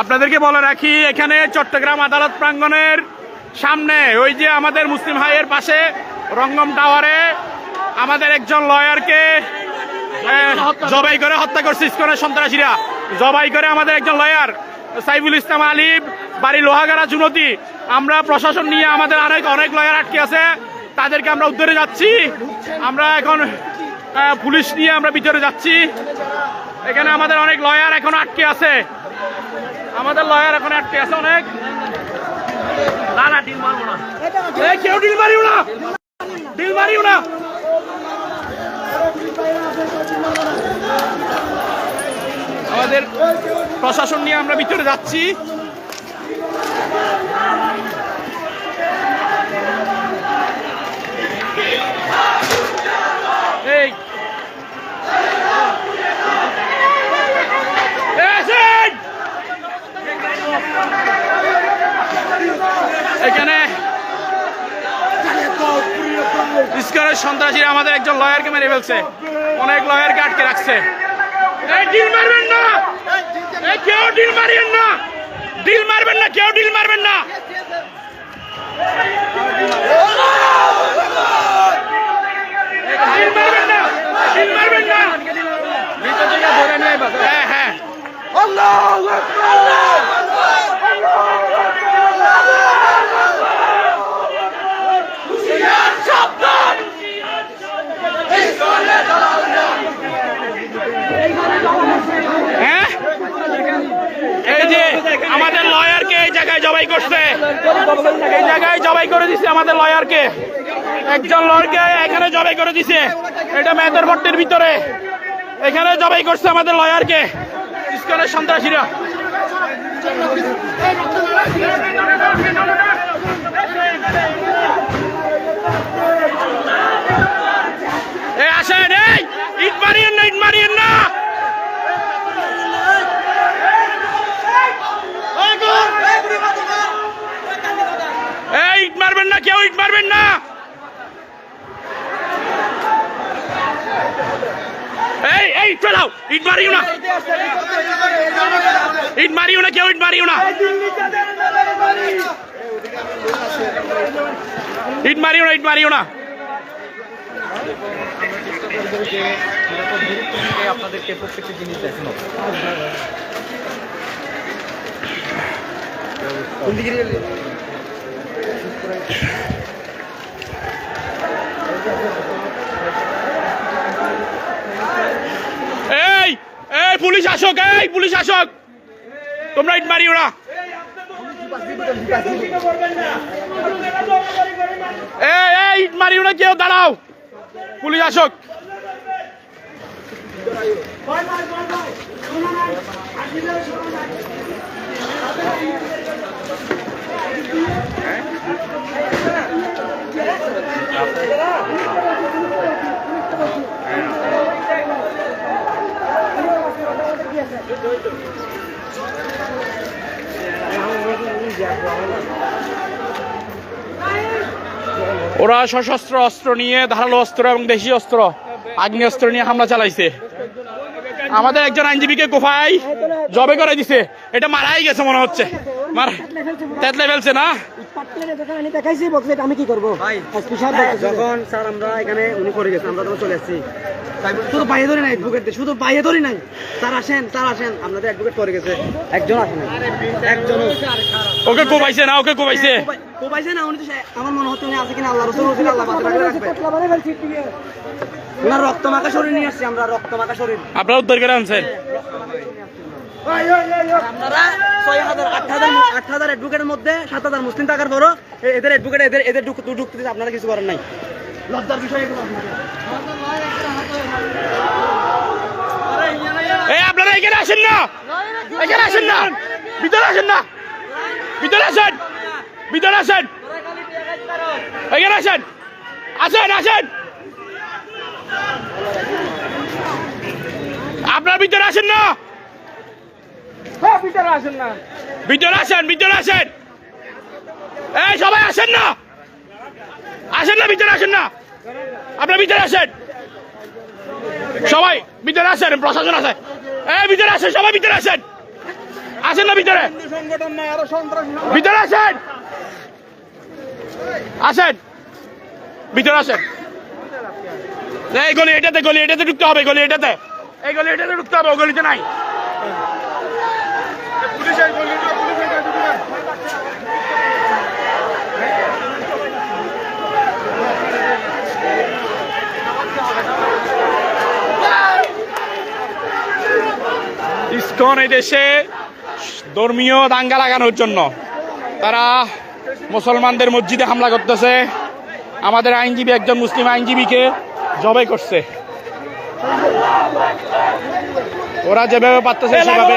আপনাদেরকে বলে রাখি, এখানে চট্টগ্রাম আদালত প্রাঙ্গণের সামনে, ওই যে আমাদের মুসলিম হাইয়ের পাশে রঙ্গম টাওয়ারে আমাদের একজন লয়ারকে জবাই করে হত্যা করছে ইস্কনের সন্ত্রাসীরা। জবাই করে আমাদের একজন লয়ার, সাইফুল ইসলাম আলিফ, বাড়ি লোহাগাড়া চুনতি আমরা প্রশাসন নিয়ে আমাদের অনেক অনেক লয়ার আটকে আছে, তাদেরকে আমরা উদ্ধারে যাচ্ছি। আমরা এখন পুলিশ নিয়ে আমরা ভিতরে যাচ্ছি। এখানে আমাদের অনেক লয়ার এখন আটকে আছে। আমাদের লয়ার এখন আটকে আছে অনেক। না না ডিল কেউ ডিল মারিও না। ডিল মারিও না। আমাদের প্রশাসন নিয়ে আমরা ভিতরে যাচ্ছি এই এসেন! এখানে ইস্কনের সন্ত্রাসীরা আমাদের একজন লয়ারকে মেরে ফেলছে। অনেক লয়ারকে আটকে রাখছে। এই ডিল মারবেন না! কেউ ডিল মারিয়েন না! ডিল মারবেন না কেউ ডিল মারবেন না! হ্যাঁ হ্যাঁ এই যে আমাদের লয়ারকে এই জায়গায় জবাই করছে। এই জায়গায় জবাই করে দিছে আমাদের লয়ারকে। একজন লয়ারকে এখানে জবাই করে দিছে। এটা মেয়েদের ভট্টের ভিতরে। এখানে জবাই করছে আমাদের লয়ারকে। ইস্কনের সন্ত্রাসীরা এই আসেন এই ইট মারিয়েন না ইট মারিয়েন না এই ইট মারবেন না কেউ ইট মারবেন না। এই এই ফেলাও ইট মারিও না। ইট মারিও না, কেউ ইট মারিও না। ইট না, ইট মারিও না। আপনাদেরকে প্রত্যেকটি জিনিস দেখানো এই এই পুলিশ আসক এই পুলিশ আসক। তোমরা ইট মারিও না। এই এই ইট মারিও না কেউ, দাঁড়াও। পুলিশ আসক। ওরা সশস্ত্র অস্ত্র নিয়ে ধারালো অস্ত্র এবং দেশি অস্ত্র। আগ্নেয় অস্ত্র নিয়ে হামলা চালাইছে। আমাদের একজন আইনজীবীকে কোফাই জবে করে দিছে। এটা মারাই গেছে মনে হচ্ছে। তেতলে ফেলছে না? আমি কি করব যখন স্যার আমরা এখানে উনি করে গেছেন আমরা তখন চলে আসছি। শুধু বাইরে ধরি নাই শুধু বাইরে ধরি নাই। আসেন আসেন আপনাদের অ্যাডভোকেট করে গেছে। একজন ওকে কোপাইছে না ওকে কোবাইছে না উনি তো আমার মনে হচ্ছে উনি আছে কিনা আল্লাহ রসুল আল্লাহ রাখবে। রক্ত মাখা শরীর নিয়ে আসছি আমরা রক্ত মাখা শরীর। আপনারা উদ্ধার করে আনছেন? আপনারা ছয় হাজার আট হাজার আট হাজার অ্যাডভোকেটের মধ্যে সাত হাজার মুসলিম পরও এ- এদের অ্যাডভোকেট এদের এদের ঢুকতে আপনারা কিছু করার নাই। লজ্জার বিষয় এই আপনারা এখানে আসেন না! এখানে আসেন না! ভিতরে আসেন না! ভিতরে আসেন! ভিতরে আসেন! এখানে আসেন! আসেন আসেন আপনার ভিতরে আসেন না। ভিতরে আসেন না। ভিতরে আসেন ভিতরে আসেন। এই সবাই আসেন না। আসেন না ভিতরে আসেন না। আপনার ভিতরে আসেন। সবাই ভিতরে আসেন প্রশাসন আছে। এই ভিতরে আসেন সবাই ভিতরে আসেন। আসেন না ভিতরে। ভিতরে আসেন। আসেন। ভিতরে আসেন। এই গলি এটাতে গলি এটাতে ঢুকতে হবে গলি এটাতে। এই গলি এটাতে ঢুকতে হবে ও গলিতে নাই। ইসকন এই দেশে ধর্মীয় দাঙ্গা লাগানোর জন্য তারা মুসলমানদের মসজিদে হামলা করতেছে। আমাদের আইনজীবী একজন মুসলিম আইনজীবীকে জবাই করছে। ওরা যেভাবে পারতেছে সেভাবে